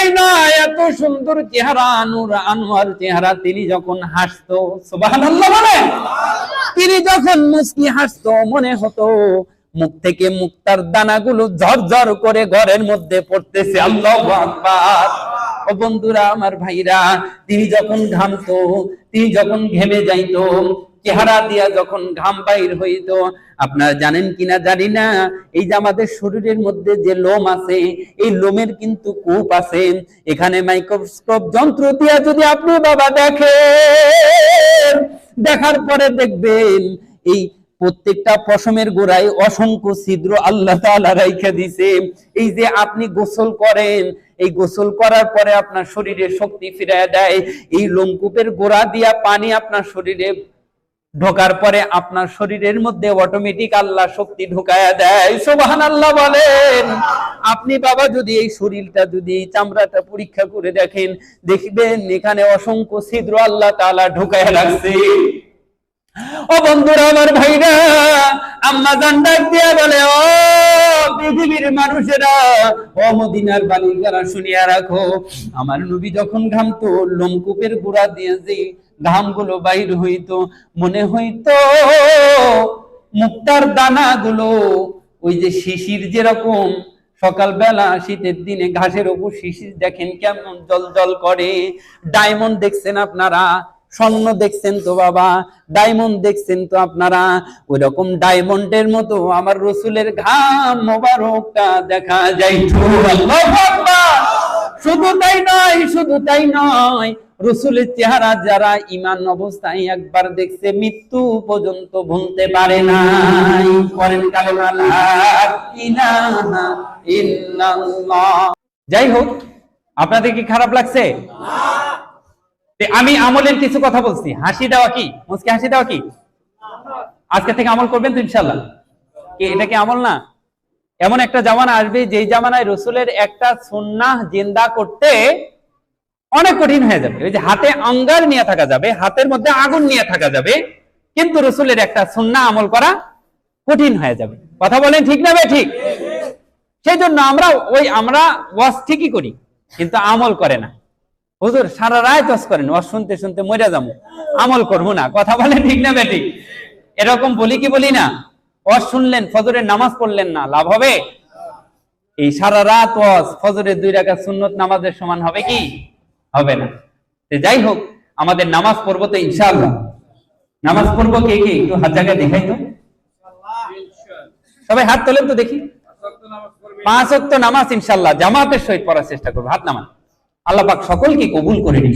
তাই নয় এত সুন্দর চেহারা, নূর আনোয়ার চেহারা, তিনি যখন তিনি যখন মুস্কি মনে হতো, মুখ থেকে মুক্তার দানাগুলো ঝরঝর করে ঘরের মধ্যে পড়তেছে। ও বন্ধুরা, আমার ভাইরা, তিনি যখন ঘামতো, তিনি যখন ঘেমে যাইতো চেহারা দিয়া যখন ঘাম বাইর হইতো, আপনারা জানেন কিনা জানি না, এই যে আমাদের শরীরের মধ্যে যে লোম আছে, এই লোমের কিন্তু কূপ আছে। এখানে মাইক্রোস্কোপ যন্ত্র দিয়া যদি আপনি বাবা দেখেন, দেখার পরে দেখবেন, এই প্রত্যেকটা পশমের গোড়ায় অসংখ্য ছিদ্র আল্লাহ তাআলা রাইখা দিছে। এই যে আপনি গোসল করেন, এই গোসল করার পরে আপনার শরীরে শক্তি ফিরায় দেয়। এই লোমকূপের গোড়া দিয়া পানি আপনার শরীরে ঢোকার পরে আপনার শরীরের মধ্যে অটোমেটিক আল্লাহ শক্তি ঢুকায়া দেয়। সোবাহান আল্লাহ বলেন, আপনি বাবা যদি এই শরীরটা, যদি চামড়াটা পরীক্ষা করে দেখেন, দেখবেন এখানে অসংখ্য ছিদ্র আল্লাহ তাআলা ঢুকায়া রাখছে। ও বন্ধুরা, আমার ভাইরা, আম্মা জান ডাক দিয়া বলে, ও পৃথিবীর মানুষেরা, ও মদিনার বালিকারা শুনিয়া রাখো, আমার নবী যখন ঘামতো, লোমকূপের গোড়া দিয়ে যে ঘামগুলো বাইর হইতো, মনে হইতো, মুক্তার দানাগুলো, ওই যে শিশির যেরকম, সকালবেলা শীতের দিনে ঘাসের উপর শিশির দেখেন কেমন জল জল করে। ডায়মন্ড দেখছেন আপনারা, স্বর্ণ দেখছেন তো বাবা, ডায়মন্ড দেখছেন তো আপনারা ওই রকম ডায়মন্ডের মতো আমার রসুলের ঘাম মোবারকটা দেখা আকবার! শুধু তাই নয়, শুধু তাই নয়, রসুলের চেহারা যারা ইমান অবস্থায় একবার দেখছে, মৃত্যু পর্যন্ত ভুলতে পারে নাই। করেন যাই হোক, আপনাদের কি খারাপ লাগছে? আমি আমলের কিছু কথা বলছি। হাসি দেওয়া কি? মুসকি হাসি দেওয়া কি? আজকে থেকে আমল করবেন তো ইনশাল্লাহ। এটা কি আমল না? এমন একটা জামানা আসবে, যেই জামানায় রসুলের একটা সুন্নাহ জিন্দা করতে অনেক কঠিন হয়ে যাবে। ওই যে হাতে অঙ্গার নিয়ে থাকা যাবে, হাতের মধ্যে আগুন নিয়ে থাকা যাবে, কিন্তু রসুলের একটা সুন্নাহ আমল করা কঠিন হয়ে যাবে। কথা বলেন ঠিক না ঠিক? সেই জন্য আমরা ওই, আমরা ওয়াজ ঠিকই করি, কিন্তু আমল করে না। হুজুর, সারা রায় তস করেন, ওয়াজ শুনতে শুনতে মরে যাব, আমল করব না। কথা বলেন ঠিক না বেটি এরকম বলি কি বলি না? ওয়াজ শুনলেন ফজরের নামাজ পড়লেন না, লাভ হবে? এই সারা রাত ওয়াজ, ফজরের দুই রাকাত সুন্নত নামাজের সমান হবে কি? হবে না। যাই হোক, আমাদের নামাজ পড়ব তো ইনশাআল্লাহ। নামাজ পড়ব কে কে? একটু হাত জায়গায় দেখাই তো। সবাই হাত তোলেন তো দেখি। পাঁচ ওয়াক্ত নামাজ ইনশাল্লাহ জামাতের সহিত পড়ার চেষ্টা করব। হাত নামান। আল্লাহ পাক সকলকে কবুল করে নিন।